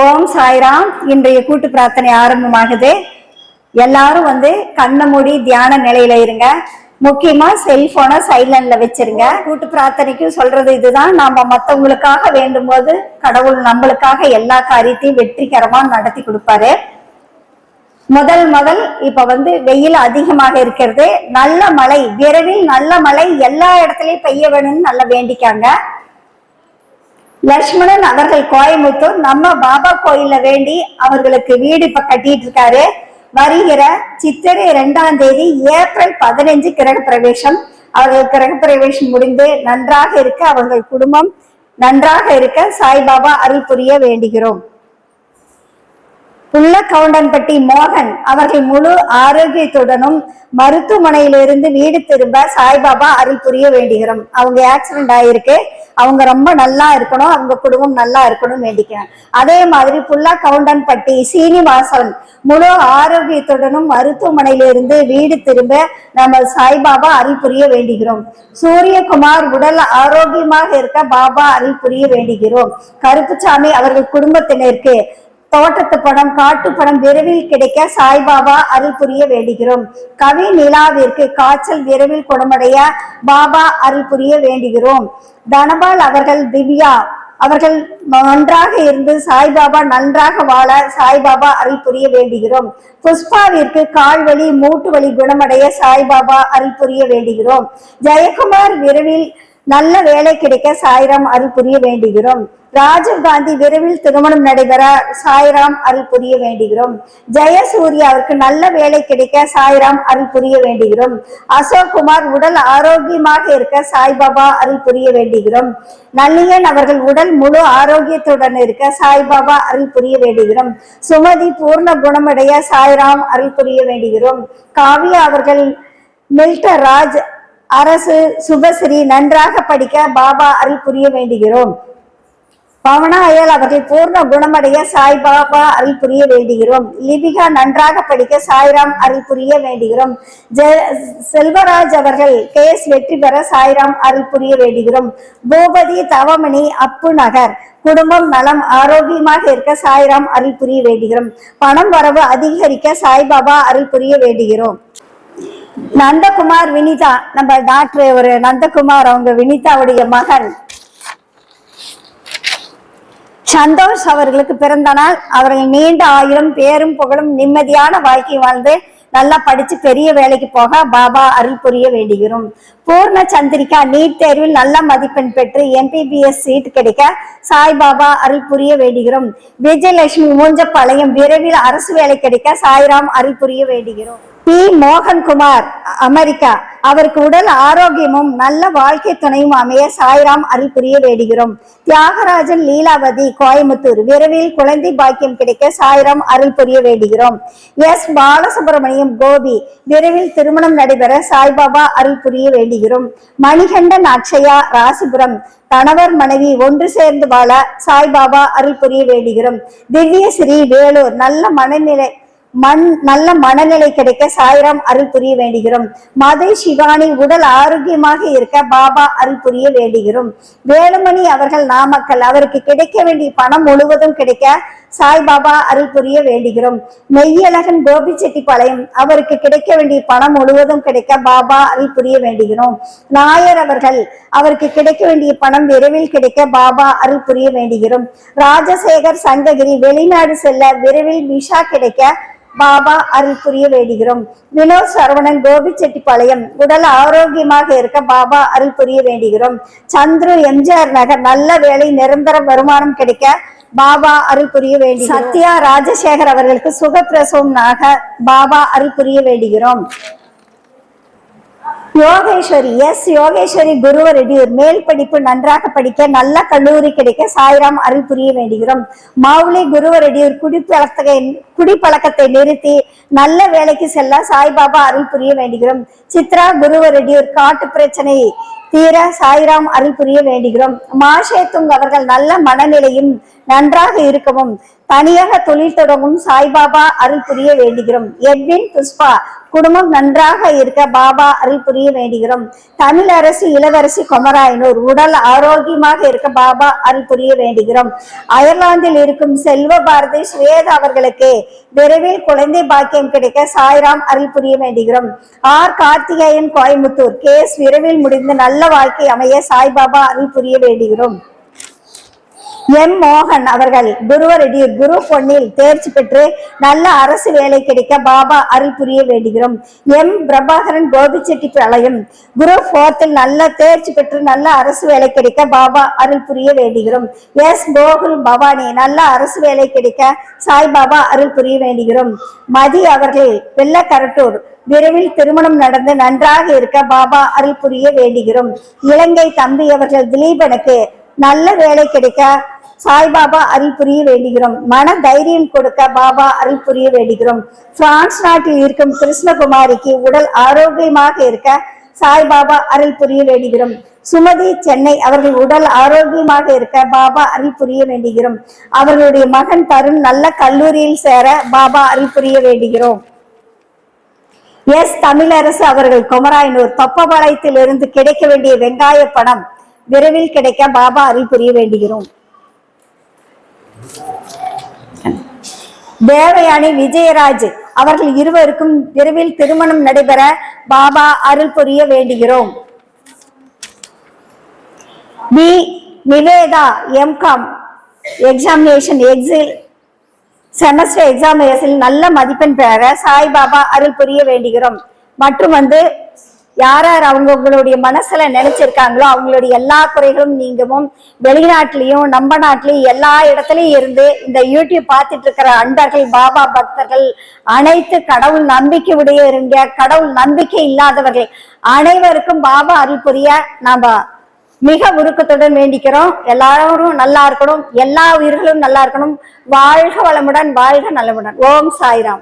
ஓம் சாய்ராம். இன்றைய கூட்டு பிரார்த்தனை ஆரம்பமாகுது. எல்லாரும் வந்து கண்ணை மூடி தியான நிலையில இருங்க. முக்கியமா செல்போனை சைலண்ட்ல வச்சிருங்க. கூட்டு பிரார்த்தனைக்கு சொல்றது இதுதான். நாம மத்தவங்களுக்காக வேண்டும் போது கடவுள் நம்மளுக்காக எல்லா காரியத்தையும் வெற்றிகரமா நடத்தி கொடுப்பாரு. முதல் முதல் இப்ப வந்து வெயில் அதிகமாக இருக்கிறது. நல்ல மழை விரைவில் நல்ல மழை எல்லா இடத்துலயும் பெய்ய வேணும்னு நல்லா வேண்டிக்காங்க. லட்சுமணன் அவர்கள் கோயம்புத்தூர் நம்ம பாபா கோயில்ல வேண்டி அவர்களுக்கு வீடு இப்ப கட்டிட்டு இருக்காரு வருகிற சித்திரை இரண்டாம் தேதி ஏப்ரல் பதினஞ்சு கிரக பிரவேசம். அவர்கள் கிரக பிரவேசம் முடிந்து நன்றாக இருக்க அவர்கள் குடும்பம் நன்றாக இருக்க சாய்பாபா அருள் புரிய வேண்டுகிறோம். புள்ள கவுண்டன்பட்டி மோகன் அவர்கள் முழு ஆரோக்கியத்துடனும் மருத்துவமனையிலிருந்து வீடு திரும்ப சாய்பாபா அருள் புரிய வேண்டுகிறோம். அவங்க ஆக்சிடென்ட் ஆயிருக்கு. அவங்க ரொம்ப நல்லா இருக்கணும் அவங்க குடும்பம் நல்லா இருக்கணும் வேண்டிக்கிறேன். அதே மாதிரி புல்லா கவுண்டன்பட்டி சீனிவாசன் முழு ஆரோக்கியத்துடனும் மருத்துவமனையிலிருந்து வீடு திரும்ப நம்ம சாய்பாபா அருள் புரிய வேண்டுகிறோம். சூரியகுமார் உடல் ஆரோக்கியமாக இருக்க பாபா அருள் புரிய வேண்டுகிறோம். கருப்புசாமி அவர்கள் குடும்பத்தினருக்கு தோட்டத்து படம் காட்டு படம் விரைவில் கிடைக்க சாய்பாபா அருள் புரிய வேண்டுகிறோம். கவி நிலாவிற்கு காய்ச்சல் விரைவில் குணமடைய பாபா அருள் புரிய வேண்டுகிறோம். தனபால் அவர்கள் திவ்யா அவர்கள் நன்றாக இருந்து சாய்பாபா நன்றாக வாழ சாய்பாபா அருள் புரிய வேண்டுகிறோம். புஷ்பாவிற்கு கால் வலி மூட்டு வலி குணமடைய சாய்பாபா அருள் புரிய வேண்டுகிறோம். ஜெயக்குமார் விரைவில் நல்ல வேலை கிடைக்க சாய்ராம் அருள் புரிய வேண்டுகிறோம். ராஜீவ் காந்தி விரைவில் திருமணம் நடைபெற சாய்ராம் அருள் புரிய வேண்டுகிறோம். ஜெயசூர்யாவிற்கு நல்ல வேலை கிடைக்க சாய்ராம் அருள் புரிய வேண்டுகிறோம். அசோக் குமார் உடல் ஆரோக்கியமாக இருக்க சாய்பாபா அருள் புரிய வேண்டுகிறோம். நல்லியன் அவர்கள் உடல் முழு ஆரோக்கியத்துடன் இருக்க சாய்பாபா அருள் புரிய வேண்டுகிறோம். சுமதி பூர்ண குணமடைய சாய்ராம் அருள் புரிய வேண்டுகிறோம். காவியா அவர்கள் மில்டர் ராஜ் அரசு சுபஸ்ரீ நன்றாக படிக்க பாபா அருள் புரிய வேண்டுகிறோம். பவனா அயல் அவர்கள் பூர்ண குணமடைய சாய்பாபா அருள் புரிய வேண்டுகிறோம். லிபிகா நன்றாக படிக்க சாய்ராம் அருள் புரிய வேண்டுகிறோம். ஜெ- செல்வராஜ் அவர்கள் கேஸ் வெற்றி பெற சாய்ராம் அருள் புரிய வேண்டுகிறோம். பூபதி தவமணி அப்பு நகர் குடும்பம் நலம் ஆரோக்கியமாக இருக்க சாய்ராம் அருள் புரிய வேண்டுகிறோம். பணம் வரவு அதிகரிக்க சாய்பாபா அருள் புரிய வேண்டுகிறோம். நந்தகுமார் வினிதா நம்ம டாக்டர் ஒரு நந்தகுமார் அவங்க வினிதாவுடைய மகன். சந்தோஷ் அவர்களுக்கு பிறந்த நாள் அவர்கள் நீண்ட ஆயிரம் பேரும் புகழும் நிம்மதியான வாழ்க்கை வாழ்ந்து நல்லா படிச்சு பெரிய வேலைக்கு போக பாபா அருள் புரிய வேண்டுகிறோம். பூர்ண சந்திரிகா நீட் தேர்வில் நல்ல மதிப்பெண் பெற்று எம்பிபிஎஸ் சீட் கிடைக்க சாய்பாபா அருள் புரிய வேண்டுகிறோம். விஜயலட்சுமி மூஞ்சப்பாளையம் விரைவில் அரசு வேலை கிடைக்க சாய்ராம் அருள் புரிய வேண்டுகிறோம். பி. மோகன்குமார் அமெரிக்கா. அவருக்கு உடல் ஆரோக்கியமும் நல்ல வாழ்க்கை துணையும் அமைய சாய்ராம் அருள் புரிய வேண்டுகிறோம். தியாகராஜன் லீலாவதி கோயம்புத்தூர். விரைவில் குழந்தை பாக்கியம் கிடைக்க சாய்ராம் அருள் புரிய வேண்டுகிறோம். எஸ். பாலசுப்ரமணியம் கோபி. விரைவில் திருமணம் நடைபெற சாய்பாபா அருள் புரிய வேண்டுகிறோம். மணிகண்டன் அக்ஷயா ராசிபுரம். கணவர் மனைவி ஒன்று சேர்ந்து வாழ சாய்பாபா அருள் புரிய வேண்டுகிறோம். திவ்யஸ்ரீ வேலூர். நல்ல மனநிலை மண் நல்ல மனநிலை கிடைக்க சாய்ராம் அருள் புரிய வேண்டுகிறோம். மதை சிவானி உடல் ஆரோக்கியமாக இருக்க பாபா அருள் புரிய வேண்டுகிறோம். வேலுமணி அவர்கள் நாமக்கல் அவருக்கு கிடைக்க வேண்டிய பணம் முழுவதும் கிடைக்க சாய்பாபா அருள் புரிய வேண்டுகிறோம். மெய்யழகன் கோபிச்செட்டிப்பாளையம் அவருக்கு கிடைக்க வேண்டிய பணம் முழுவதும் கிடைக்க பாபா அருள் புரிய வேண்டுகிறோம். நாயர் அவர்கள் அவருக்கு கிடைக்க வேண்டிய பணம் விரைவில் கிடைக்க பாபா அருள் புரிய வேண்டுகிறோம். ராஜசேகர் சங்ககிரி வெளிநாடு செல்ல விரைவில் விசா கிடைக்க பாபா அருள் புரிய வேண்டுகிறோம். வினோத் சரவணன் கோபிச்செட்டிப்பாளையம் உடல் ஆரோக்கியமாக இருக்க பாபா அருள் புரிய வேண்டுகிறோம். சந்துரு எம்ஜிஆர் நகர் நல்ல வேலை நிரந்தர வருமானம் கிடைக்க பாபா அருள் புரிய வேண்டி சத்யா ராஜசேகர் அவர்களுக்கு சுகப்பிரசவம் நாக பாபா அருள் புரிய வேண்டுகிறோம். யோகேஸ்வரி எஸ் யோகேஸ்வரி குருவரெடியூர் மேல் படிப்பு நன்றாக படிக்க நல்ல கல்லூரி கிடைக்க சாய்ராம் அருள் புரிய வேண்டுகிறோம். மௌலி குருவரெடியூர் குடிப்பழக்கத்தை குடிப்பழக்கத்தை நிறுத்தி நல்ல வேலைக்கு செல்ல சாய்பாபா அருள் புரிய வேண்டுகிறோம். சித்ரா குருவரெடியூர் காட்டு பிரச்சனை தீர சாய்ராம் அருள் புரிய வேண்டுகிறோம். மாஷேத்துங் அவர்கள் நல்ல மனநிலையும் நன்றாக இருக்கவும். தனியாக தொழில் தொடங்கும் சாய்பாபா அருள் புரிய வேண்டுகிறோம். எட்வின் புஷ்பா குடும்பம் நன்றாக இருக்க பாபா அருள் புரிய வேண்டுகிறோம். தமிழ் அரசு இளவரசி கொமராயனூர் உடல் ஆரோக்கியமாக இருக்க பாபா அருள் புரிய வேண்டுகிறோம். அயர்லாந்தில் இருக்கும் செல்வ பாரதி ஸ்வேதா அவர்களுக்கு விரைவில் குழந்தை பாக்கியம் கிடைக்க சாய்ராம் அருள் புரிய வேண்டுகிறோம். ஆர். கார்த்திகேயன் கோயம்புத்தூர். கேஸ் விரைவில் முடிந்து நல்ல வாழ்க்கை அமைய சாய்பாபா அருள் புரிய வேண்டுகிறோம். எம் மோகன் அவர்கள் குருவரடி குரு பொன்னில் தேர்ச்சி பெற்று நல்ல அரசு வேலை கிடைக்க பாபா அருள் புரிய வேண்டுகிறோம். எம் பிரபாகரன் கோபிச்செட்டிப்பாளையம் குரு போர்த்தில் நல்ல தேர்ச்சி பெற்று நல்ல அரசு வேலை கிடைக்க பாபா அருள் புரிய வேண்டுகிறோம். எஸ் கோகுல் பவானி நல்ல அரசு வேலை கிடைக்க சாய்பாபா அருள் புரிய வேண்டுகிறோம். மதி அவர்கள் வெள்ளக்கரட்டூர் விரைவில் திருமணம் நடந்து நன்றாக இருக்க பாபா அருள் புரிய வேண்டுகிறோம். இலங்கை தம்பி அவர்கள் திலீபனுக்கு நல்ல வேலை கிடைக்க சாய்பாபா அருள் புரிய வேண்டுகிறோம். மன தைரியம் கொடுக்க பாபா அருள் புரிய வேண்டுகிறோம். பிரான்ஸ் நாட்டில் இருக்கும் கிருஷ்ணகுமாரிக்கு உடல் ஆரோக்கியமாக இருக்க சாய்பாபா அருள் புரிய வேண்டுகிறோம். சுமதி சென்னை அவர்கள் உடல் ஆரோக்கியமாக இருக்க பாபா அருள் புரிய வேண்டுகிறோம். அவர்களுடைய மகன் தருண் நல்ல கல்லூரியில் சேர பாபா அருள் புரிய வேண்டுகிறோம். எஸ் தமிழரசு அவர்கள் குமராயனூர் தொப்பபாளையத்திலிருந்து கிடைக்க வேண்டிய வெங்காய பணம் விரைவில் கிடைக்க பாபா அருள் புரிய வேண்டுகிறோம். தேவயானி விஜயராஜ் அவர்கள் இருவருக்கும் விரைவில் திருமணம் நடைபெற பாபா அருள் புரிய வேண்டுகிறோம். P Nivetha M Com examination எக்ஸில் செமஸ்டர் எக்ஸாமினேஷனில் நல்ல மதிப்பெண் பெற சாய்பாபா அருள் புரிய வேண்டுகிறோம். மற்றும் வந்து யார் யார் அவங்கவுங்களுடைய மனசுல நினைச்சிருக்காங்களோ அவங்களுடைய எல்லா குறைகளும் நீங்கவும் வெளிநாட்டிலையும் நம்ம நாட்டிலையும் எல்லா இடத்துலயும் இருந்து இந்த யூடியூப் பார்த்துட்டு இருக்கிற அண்டர்கள் பாபா பக்தர்கள் அனைத்து கடவுள் நம்பிக்கை உடைய இருங்க கடவுள் நம்பிக்கை இல்லாதவர்கள் அனைவருக்கும் பாபா அருள் புரிய நாம மிக உருக்கத்துடன் வேண்டிக்கிறோம். எல்லாரும் நல்லா இருக்கணும். எல்லா உயிர்களும் நல்லா இருக்கணும். வாழ்க வளமுடன் வாழ்க நலமுடன். ஓம் சாய்ராம்.